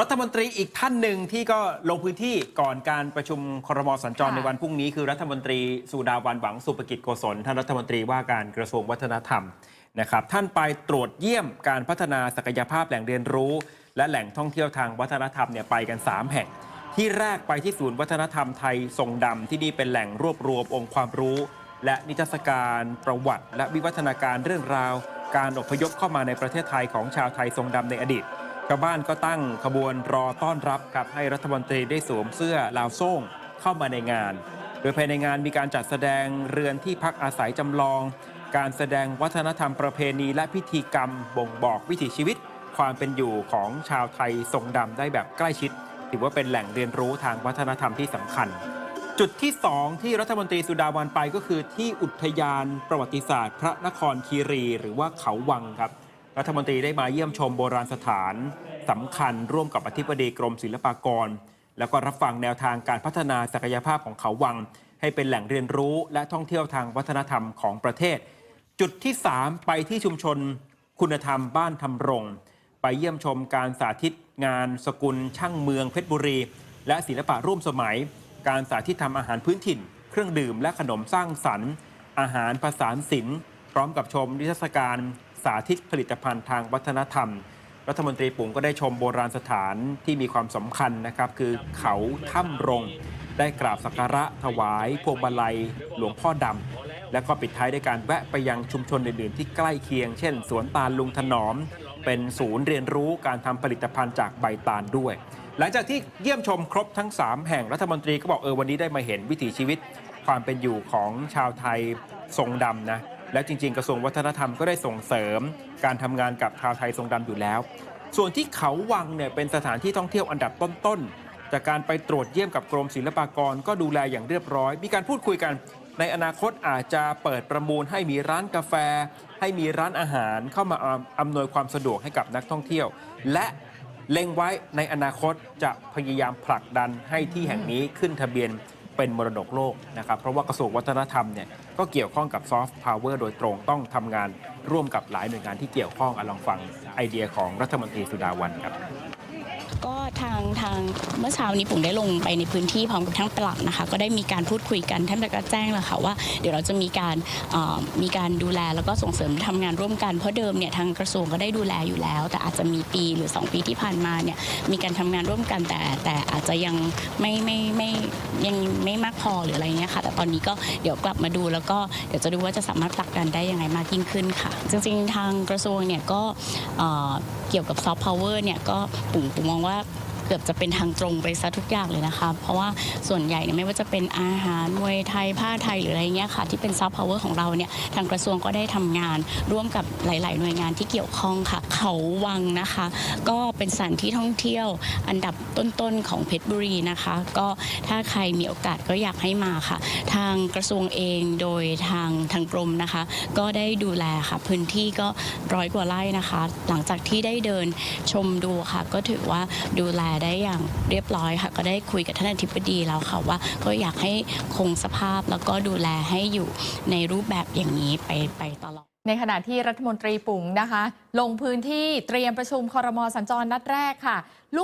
รัฐมนตรีอีกท่านหนึ่งที่ก็ลงพื้นที่ก่อนการประชุมครมสัญจรค่ะในวันพรุ่งนี้ คือรัฐมนตรีสุดาวันหวังสุภกิจโกศลท่านรัฐมนตรีว่าการกระทรวงวัฒนธรรมนะครับท่านไปตรวจเยี่ยมการพัฒนาศักยภาพแหล่งเรียนรู้ และแหล่งท่องเที่ยวทางวัฒนธรรมเนี่ยไปกัน 3 แห่ง ที่แรกไปที่ศูนย์วัฒนธรรมไทยทรงดำที่นี่เป็นแหล่งรวบรวมองค์ความรู้ และนิทรรศการประวัติ และวิวัฒนาการเรื่องราว การอพยพเข้ามาในประเทศไทยของชาวไทยทรงดำในอดีต ชาวบ้านก็ตั้งขบวนรอต้อนรับครับให้รัฐมนตรีได้สวมเสื้อลาวโซ่งเข้ามาในงาน โดยภายในงานมีการจัดแสดงเรือนที่พักอาศัยจำลอง การแสดงวัฒนธรรมประเพณีและพิธีกรรมบ่งบอกวิถีชีวิต ความเป็นอยู่ของชาวไทยทรงดำได้แบบใกล้ชิด ถือว่าเป็นแหล่งเรียนรู้ทางวัฒนธรรมที่สำคัญ จุดที่ 2 ที่รัฐมนตรีสุดาวันไปก็คือที่อุทยานประวัติศาสตร์ พระนครคีรี หรือว่าเขาวังครับ รัฐมนตรีได้มาเยี่ยมชมโบราณสถานสำคัญร่วมกับอธิบดีกรมศิลปากร แล้วก็รับฟังแนวทางการพัฒนาศักยภาพของเขาวัง ให้เป็นแหล่งเรียนรู้และท่องเที่ยวทางวัฒนธรรมของประเทศ จุดที่ 3 ไปที่ชุมชนคุณธรรมบ้านทำรง ไปเยี่ยมชมการสาธิตงานสกุลช่างเมืองเพชรบุรี และศิลปะร่วมสมัย การสาธิตทำอาหารพื้นถิ่น เครื่องดื่มและขนมสร้างสรรค์ อาหารผสานศิลป์พร้อมกับชมนิทรรศการ สาธิตผลิตภัณฑ์ทางวัฒนธรรม รัฐมนตรีปุ๋งก็ได้ชมโบราณสถานที่มีความสำคัญนะครับ คือเขาถ้ำรง ได้กราบสักการะถวาย พวงมาลัย หลวงพ่อดำและก็ปิดท้ายด้วยการแวะไปยังชุมชนอื่นๆ ที่ใกล้เคียง เช่น สวนตาลลุงถนอม เป็นศูนย์เรียนรู้การทำผลิตภัณฑ์จากใบตาลด้วย หลังจากที่เยี่ยมชมครบทั้ง 3 แห่งรัฐมนตรีก็บอกเออวันนี้ได้มาเห็นวิถีชีวิตความเป็นอยู่ของชาวไทยทรงดำนะ และจริง ๆ กระทรวงวัฒนธรรมก็ได้ส่งเสริม การทำงานกับชาวไทยทรงดำอยู่แล้ว ส่วนที่เขาวังเนี่ยเป็นสถานที่ท่องเที่ยวอันดับต้นๆ จากการไปตรวจเยี่ยมกับกรมศิลปากรก็ดูแลอย่างเรียบร้อย มีการพูดคุยกันในอนาคตอาจจะเปิดประมูลให้มีร้านกาแฟ ให้มีร้านอาหารเข้ามาอำนวยความสะดวกให้กับนักท่องเที่ยว และเล็งไว้ในอนาคตจะพยายามผลักดันให้ที่แห่งนี้ขึ้นทะเบียน เป็นมรดกโลกนะครับ เพราะว่ากระทรวงวัฒนธรรมเนี่ยก็เกี่ยวข้องกับซอฟต์พาวเวอร์โดยตรงต้องทำงานร่วมกับหลายหน่วยงานที่เกี่ยวข้องอลองฟังไอเดียของรัฐมนตรีสุดาวันครับก็ ทางเมื่อเช้านี้ผมได้ลงไปในพื้นที่พร้อมกับทั้งปลัดนะคะ ก็ได้มีการพูดคุยกันท่านก็แจ้งแล้วค่ะว่าเดี๋ยวเราจะมีการมีการดูแลแล้วก็ส่งเสริมทำงานร่วมกันเพราะเดิมเนี่ยทางกระทรวงก็ได้ดูแลอยู่แล้ว แต่อาจจะมีปีหรือ 2 ปีที่ผ่านมาเนี่ยมีการทำงานร่วมกันแต่แต่อาจจะยังไม่ไม่ไม่ยังไม่มากพอหรืออะไรเงี้ยค่ะ แต่ตอนนี้ก็เดี๋ยวกลับมาดูแล้วก็เดี๋ยวจะดูว่าจะสามารถผลักดันได้ยังไงมากยิ่งขึ้นค่ะ จริงๆทางกระทรวงเนี่ยก็เกี่ยวกับซอฟต์พาวเวอร์เนี่ยก็ปุ่มปุ่มมองว่า กือบจะเป็นทางตรงไปซะทุกอย่างเลยนะคะเพราะว่าส่วนใหญ่เนี่ยไม่ว่าจะเป็นอาหารมวยไทยผ้าไทยหรืออะไรเงี้ยค่ะที่เป็นซอฟต์พาวเวอร์ของเราเนี่ยทางกระทรวงก็ได้ทำงานร่วมกับหลาย ๆ หน่วยงานที่เกี่ยวข้องค่ะ เขาวังนะคะ ก็เป็นสถานที่ท่องเที่ยวอันดับต้น ๆ ของเพชรบุรีนะคะ ก็ถ้าใครมีโอกาสก็อยากให้มาค่ะ ทางกระทรวงเองโดยทางทางกรมนะคะ ก็ได้ดูแลค่ะ พื้นที่ก็ร้อยกว่าไร่นะคะ หลังจากที่ได้เดินชมดูค่ะ ก็ถือว่าดูแลได้อย่างเรียบร้อยค่ะ ก็ได้คุยกับท่านอธิบดีแล้วค่ะว่า ก็อยากให้คงสภาพแล้วก็ดูแลให้อยู่ในรูปแบบอย่างนี้ไปไปตลอดในขณะที่รัฐมนตรีปุ๋งนะคะ ลงพื้นที่เตรียมประชุมคอรมอสัญจรนัดแรกค่ะลูก